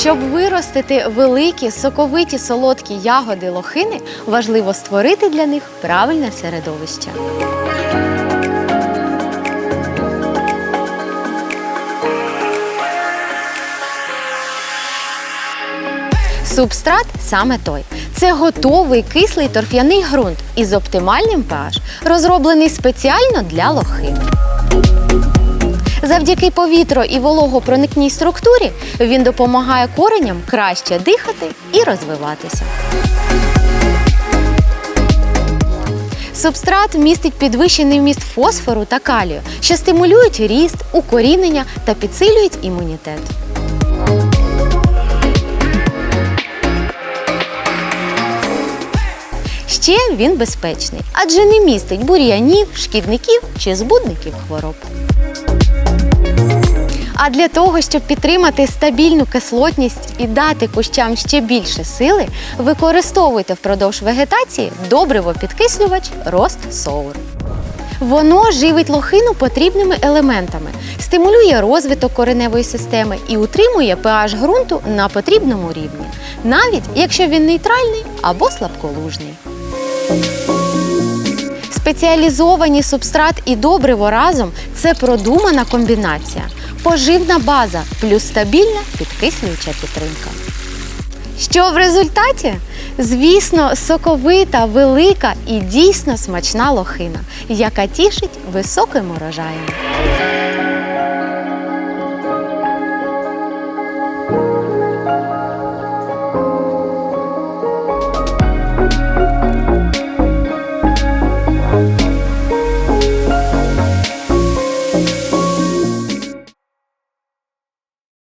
Щоб виростити великі, соковиті солодкі ягоди лохини, важливо створити для них правильне середовище. Субстрат саме той. Це готовий кислий торф'яний ґрунт із оптимальним pH, розроблений спеціально для лохин. Завдяки повітро і вологопроникній структурі він допомагає кореням краще дихати і розвиватися. Субстрат містить підвищений вміст фосфору та калію, що стимулюють ріст, укорінення та підсилюють імунітет. Ще він безпечний, адже не містить бур'янів, шкідників чи збудників хвороб. А для того, щоб підтримати стабільну кислотність і дати кущам ще більше сили, використовуйте впродовж вегетації добриво-підкислювач рост соур. Воно живить лохину потрібними елементами, стимулює розвиток кореневої системи і утримує pH ґрунту на потрібному рівні, навіть якщо він нейтральний або слабколужний. Спеціалізовані субстрат і добриво разом це продумана комбінація. Поживна база плюс стабільна підкислююча підтримка. Що в результаті? Звісно, соковита, велика і дійсно смачна лохина, яка тішить високим урожаєм.